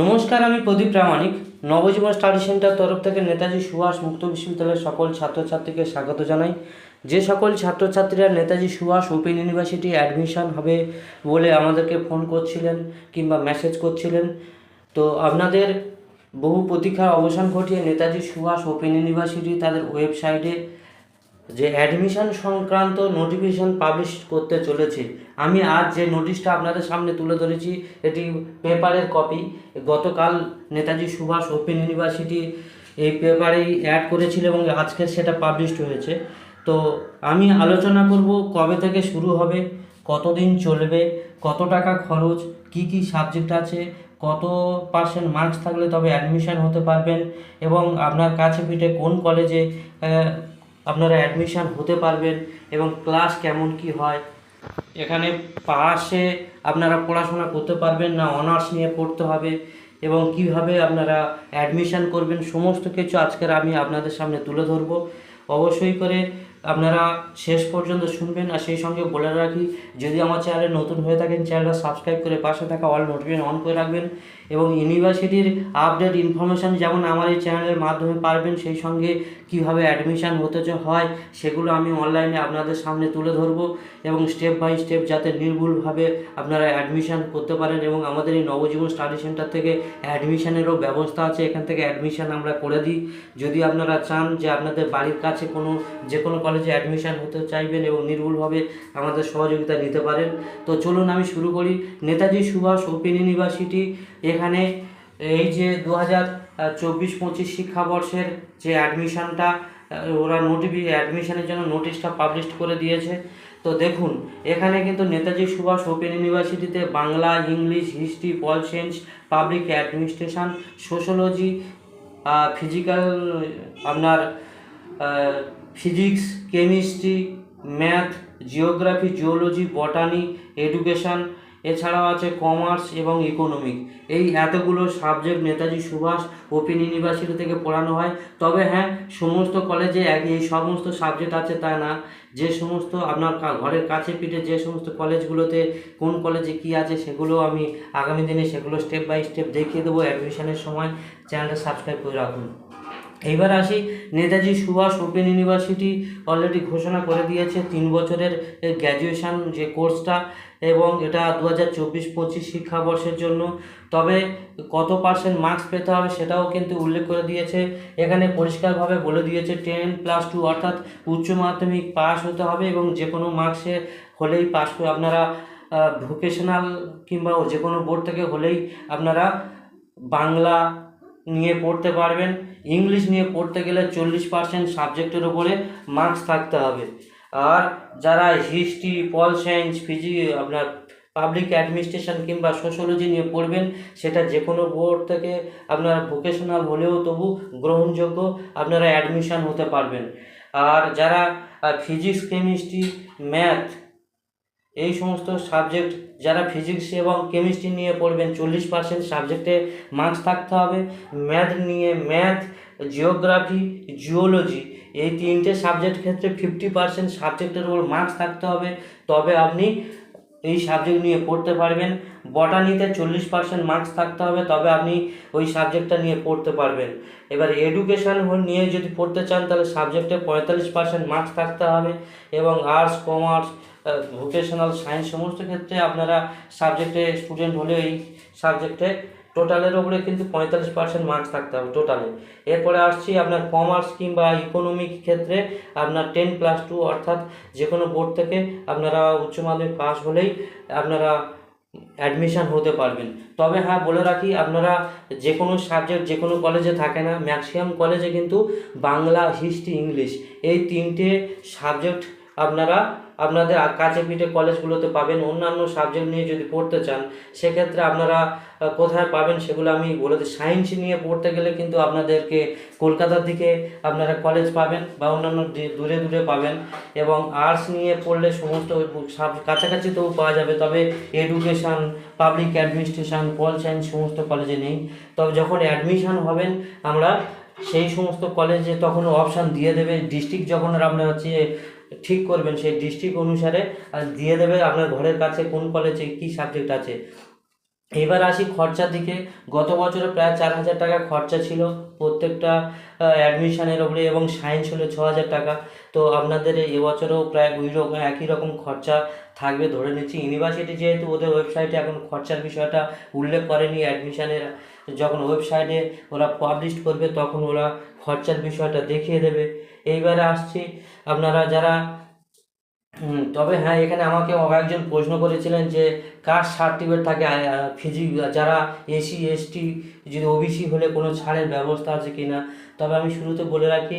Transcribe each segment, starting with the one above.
নমস্কার, আমি Pradip Pramanik. Nabajiban study centre তরফ থেকে নেতাজি সুভাষ মুক্ত বিশ্ববিদ্যালয়ের সকল ছাত্রছাত্রীকে স্বাগত জানাই। যে সকল ছাত্রছাত্রীরা Netaji Subhas open university admission হবে বলে আমাদেরকে ফোন করছিলেন কিংবা মেসেজ করছিলেন, তো আপনাদের বহু প্রতীক্ষার অবসান ঘটিয়ে নেতাজি সুভাষ ওপেন ইউনিভার্সিটি তাদের ওয়েবসাইটে যে অ্যাডমিশন সংক্রান্ত নোটিফিকেশন পাবলিশ করতে চলেছে, আমি আজ যে নোটিশটা আপনাদের সামনে তুলে ধরেছি, এটি পেপারের কপি গতকাল নেতাজি সুভাষ ওপেন ইউনিভার্সিটি এই পেপারেই অ্যাড করেছিল এবং আজকে সেটা পাবলিশড হয়েছে। তো আমি আলোচনা করব কবে থেকে শুরু হবে, কতদিন চলবে, কত টাকা খরচ, কি কি সাবজেক্ট আছে, কত পার্সেন্ট মার্কস থাকলে তবে অ্যাডমিশন হতে পারবেন এবং আপনার কাছে পিঠে কোন কলেজে আপনারা অ্যাডমিশান হতে পারবেন এবং ক্লাস কেমন কি হয়। এখানে পাশে আপনারা পড়াশোনা করতে পারবেন না অনার্স নিয়ে পড়তে হবে এবং কীভাবে আপনারা অ্যাডমিশান করবেন, সমস্ত কিছু আজকের আমি আপনাদের সামনে তুলে ধরবো। অবশ্যই করে আপনারা শেষ পর্যন্ত শুনবেন আর সেই সঙ্গে বলে রাখি, যদি আমার চ্যানেলে নতুন হয়ে থাকেন, চ্যানেলটা সাবস্ক্রাইব করে পাশে থাকা অল নোটিফিকেশন অন করে রাখবেন এবং ইউনিভার্সিটির আপডেট ইনফরমেশান যেমন আমার এই চ্যানেলের মাধ্যমে পারবেন, সেই সঙ্গে কীভাবে অ্যাডমিশান হতে হয় সেগুলো আমি অনলাইনে আপনাদের সামনে তুলে ধরবো এবং স্টেপ বাই স্টেপ যাতে নির্ভুলভাবে আপনারা অ্যাডমিশান করতে পারেন এবং আমাদের এই নবজীবন স্টাডি সেন্টার থেকে অ্যাডমিশানেরও ব্যবস্থা আছে, এখান থেকে অ্যাডমিশান আমরা করে দিই। যদি আপনারা চান যে আপনাদের বাড়ির কাছে কোনো যে কোনো কলেজে অ্যাডমিশান হতে চাইবেন এবং নির্ভুলভাবে আমাদের সহযোগিতা নিতে পারেন। তো চলুন আমি শুরু করি। নেতাজি সুভাষ ওপেন ইউনিভার্সিটি, এখানে এই যে দু হাজার চব্বিশ পঁচিশ শিক্ষাবর্ষের যে অ্যাডমিশানটা ওরা নোটিফি অ্যাডমিশনের জন্য নোটিশটা পাবলিশ করে দিয়েছে। তো দেখুন, এখানে কিন্তু নেতাজি সুভাষ ওপেন ইউনিভার্সিটিতে Bangla, English, history, pol science public administration sociology physical আপনার physics, chemistry, math, geography, geology, botany, education, এছাড়াও আছে কমার্স এবং ইকোনমিক। এই এতগুলো subject Netaji Subhas open university থেকে পড়ানো হয়। তবে হ্যাঁ সমস্ত কলেজে এক এই সমস্ত সাবজেক্ট আছে তা না। যে সমস্ত আপনার ঘরের কাছে পিঠে যে সমস্ত কলেজগুলোতে কোন কলেজে কি আছে সেগুলো আমি আগামী দিনে সেগুলো স্টেপ বাই স্টেপ দেখিয়ে দেবো। অ্যাডমিশনের সময় চ্যানেলটা সাবস্ক্রাইব করে রাখুন। এইবার আসি Netaji Subhas open university already ঘোষণা করে দিয়েছে তিন বছরের গ্র্যাজুয়েশন যে কোর্সটা এবং এটা দু হাজার চব্বিশ পঁচিশ শিক্ষাবর্ষের জন্য। তবে কত পার্সেন্ট মার্কস পেতে হবে সেটাও কিন্তু উল্লেখ করে দিয়েছে। এখানে পরিষ্কারভাবে বলে দিয়েছে টেন প্লাস টু অর্থাৎ উচ্চ মাধ্যমিক পাস হতে হবে এবং যে কোনো মার্কসে হলেই পাস আপনারা ভোকেশনাল কিংবা যে কোনো বোর্ড থেকে হলেই আপনারা বাংলা নিয়ে পড়তে পারবেন। ইংলিশ নিয়ে পড়তে গেলে চল্লিশ পার্সেন্ট সাবজেক্টের ওপরে মার্কস থাকতে হবে। আর যারা হিস্ট্রি পল সায়েন্স ফিজি আপনার পাবলিক অ্যাডমিনিস্ট্রেশন কিংবা সোশ্যোলজি নিয়ে পড়বেন, সেটা যে কোনো বোর্ড থেকে আপনার ভোকেশনাল হলেও তবু গ্রহণযোগ্য আপনারা অ্যাডমিশন হতে পারবেন। আর যারা ফিজিক্স কেমিস্ট্রি ম্যাথ এই সমস্ত সাবজেক্ট যারা ফিজিক্স এবং কেমিস্ট্রি নিয়ে পড়বেন, চল্লিশ পার্সেন্ট সাবজেক্টে মার্কস থাকতে হবে। ম্যাথ নিয়ে ম্যাথ জিওগ্রাফি জিওলজি এই তিনটে সাবজেক্ট ক্ষেত্রে ফিফটি পার্সেন্ট সাবজেক্টের উপর মার্কস থাকতে হবে। তবে আপনি এই সাবজেক্ট নিয়ে পড়তে পারবেন। বটানিতে চল্লিশ পার্সেন্ট মার্কস থাকতে হবে, তবে আপনি ওই সাবজেক্টটা নিয়ে পড়তে পারবেন। এবার এডুকেশন নিয়ে যদি পড়তে চান, তাহলে সাবজেক্টে পঁয়তাল্লিশ পার্সেন্ট মার্কস থাকতে হবে এবং আর্টস কমার্স ভোকেশনাল সায়েন্স সমস্ত ক্ষেত্রে আপনারা সাবজেক্টে স্টুডেন্ট হলে এই সাবজেক্টে টোটালের ওপরে কিন্তু পঁয়তাল্লিশ পার্সেন্ট মার্কস থাকতে হবে টোটালে এরপরে আসছি আপনার কমার্স কিংবা ইকোনমিক ক্ষেত্রে আপনার টেন প্লাস টু অর্থাৎ যে কোনো বোর্ড থেকে আপনারা উচ্চ মাধ্যমিক পাস হলেই আপনারা অ্যাডমিশান হতে পারবেন। তবে হ্যাঁ বলে রাখি আপনারা যে কোনো সাবজেক্ট যে কোনো কলেজে থাকে না ম্যাক্সিমাম কলেজে কিন্তু বাংলা হিস্ট্রি ইংলিশ এই তিনটে সাবজেক্ট আপনারা আপনাদের কাছে পিঠে কলেজগুলোতে পাবেন। অন্যান্য সাবজেক্ট নিয়ে যদি পড়তে চান, সেক্ষেত্রে আপনারা কোথায় পাবেন সেগুলো আমি বলে দিই। সায়েন্স নিয়ে পড়তে গেলে কিন্তু আপনাদেরকে কলকাতার দিকে আপনারা কলেজ পাবেন বা অন্যান্য দূরে দূরে পাবেন এবং আর্টস নিয়ে পড়লে সমস্ত কাছাকাছি তবু পাওয়া যাবে। তবে education public administration pol science সমস্ত কলেজে নেই। তবে যখন অ্যাডমিশান হবেন, আমরা সেই সমস্ত কলেজে তখন অপশান দিয়ে দেবে। ডিস্ট্রিক্ট যখন আপনার হচ্ছে ঠিক করবেন সেই ডিস্ট্রিক্ট অনুসারে, আর দিয়ে দেবে আপনার ঘরের কাছে কোন কলেজে কী সাবজেক্ট আছে। এবার আসি খরচার দিকে। গত বছরে প্রায় চার হাজার টাকা খরচা ছিল। প্রত্যেকটা অ্যাডমিশনের ওপরে এবং সায়েন্স হলো ছ হাজার টাকা। তো আপনাদের এবছরেও প্রায় ওই রকম একই রকম খরচা থাকবে ধরে নিচ্ছি। ইউনিভার্সিটি যেহেতু ওদের ওয়েবসাইটে এখন খরচার বিষয়টা উল্লেখ করেনি অ্যাডমিশনের যখন ওয়েবসাইটে ওরা পাবলিশ করবে তখন ওরা খরচার বিষয়টা দেখিয়ে দেবে। এইবারে আসছি। আপনারা যারা তবে হ্যাঁ এখানে আমাকে একজন প্রশ্ন করেছিলেন যে কাস্ট সার্টিফিকেট থাকে? ফিজি যারা এসি এসটি যদি ওবিসি হলে কোনো ছাড়ের ব্যবস্থা আছে কি না তবে আমি শুরুতে বলে রাখি,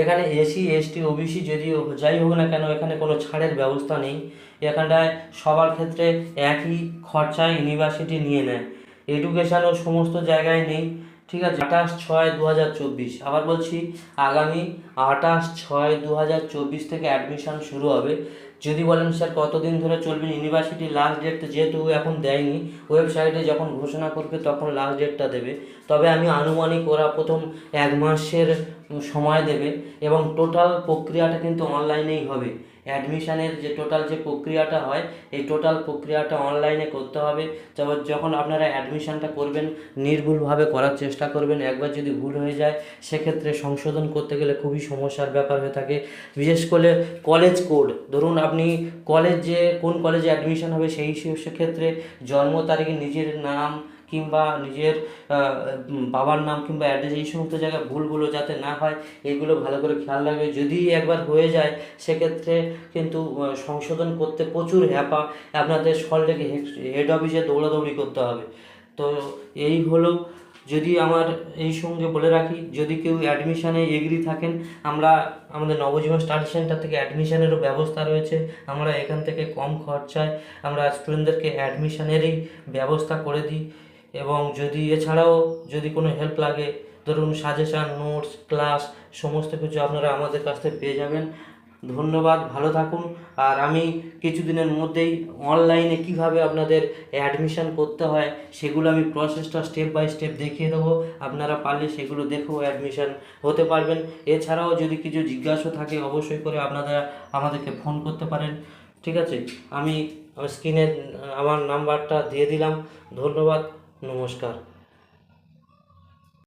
এখানে এসি এসটি ওবিসি যদি যাই হোক না কেন, এখানে কোনো ছাড়ের ব্যবস্থা নেই। এখানটায় সবার ক্ষেত্রে একই খরচায় ইউনিভার্সিটি নিয়ে নেয়। এডুকেশানও সমস্ত জায়গায় নেই। ঠিক আছে, আঠাশ ছয় দু আবার বলছি, আগামী আঠাশ ছয় দু থেকে অ্যাডমিশন শুরু হবে। যদি বলেন স্যার কতদিন ধরে চলবে? ইউনিভার্সিটির লাস্ট ডেট যেহেতু এখন দেয়নি ওয়েবসাইটে যখন ঘোষণা করবে তখন লাস্ট ডেটটা দেবে। তবে আমি আনুমানিক ওরা প্রথম এক মাসের সময় দেবে এবং টোটাল প্রক্রিয়াটা কিন্তু অনলাইনেই হবে। অ্যাডমিশনের যে টোটাল যে প্রক্রিয়াটা হয়, এই টোটাল প্রক্রিয়াটা অনলাইনে করতে হবে। তারপর যখন আপনারা অ্যাডমিশনটা করবেন, নির্ভুলভাবে করার চেষ্টা করবেন। একবার যদি ভুল হয়ে যায়, সেক্ষেত্রে সংশোধন করতে গেলে খুবই সমস্যার ব্যাপার হয়ে থাকে। বিশেষ করে কলেজ কোড ধরুন আপনি কলেজ যে, কোন কলেজে অ্যাডমিশন হবে, সেই সেক্ষেত্রে জন্ম তারিখে নিজের নাম কিংবা নিজের বাবার নাম কিংবা অ্যাড্রেস এই সমস্ত জায়গায় ভুলগুলো যাতে না হয়, এগুলো ভালো করে খেয়াল রাখবে। যদি একবার হয়ে যায়, সেক্ষেত্রে কিন্তু সংশোধন করতে প্রচুর হ্যাপা। আপনাদের সল্টলেকে হেড অফিসে দৌড়াদৌড়ি করতে হবে। তো এই হলো, যদি আমার এই সঙ্গে বলে রাখি, যদি কেউ অ্যাডমিশানে এগ্রি থাকেন, আমরা আমাদের নবজীবন স্টাডি সেন্টার থেকে অ্যাডমিশানেরও ব্যবস্থা রয়েছে। আমরা এখান থেকে কম খরচায় আমরা স্টুডেন্টদেরকে অ্যাডমিশানেরই ব্যবস্থা করে দিই। এবং যদি এছাড়াও যদি কোনো হেল্প লাগে, ধরুন সাজেশান নোটস ক্লাস সমস্ত কিছু আপনারা আমাদের কাছ থেকে পেয়ে যাবেন। ধন্যবাদ, ভালো থাকুন। আর আমি কিছুদিনের মধ্যেই অনলাইনে কীভাবে আপনাদের অ্যাডমিশান করতে হয়, সেগুলো আমি প্রসেসটা স্টেপ বাই স্টেপ দেখিয়ে দেবো। আপনারা পারলে সেগুলো দেখেও অ্যাডমিশান হতে পারবেন। এছাড়াও যদি কিছু জিজ্ঞাসা থাকে, অবশ্যই করে আপনারা আমাদেরকে ফোন করতে পারেন। ঠিক আছে? আমি স্ক্রিনে আমার নাম্বারটা দিয়ে দিলাম। ধন্যবাদ। নমস্কার।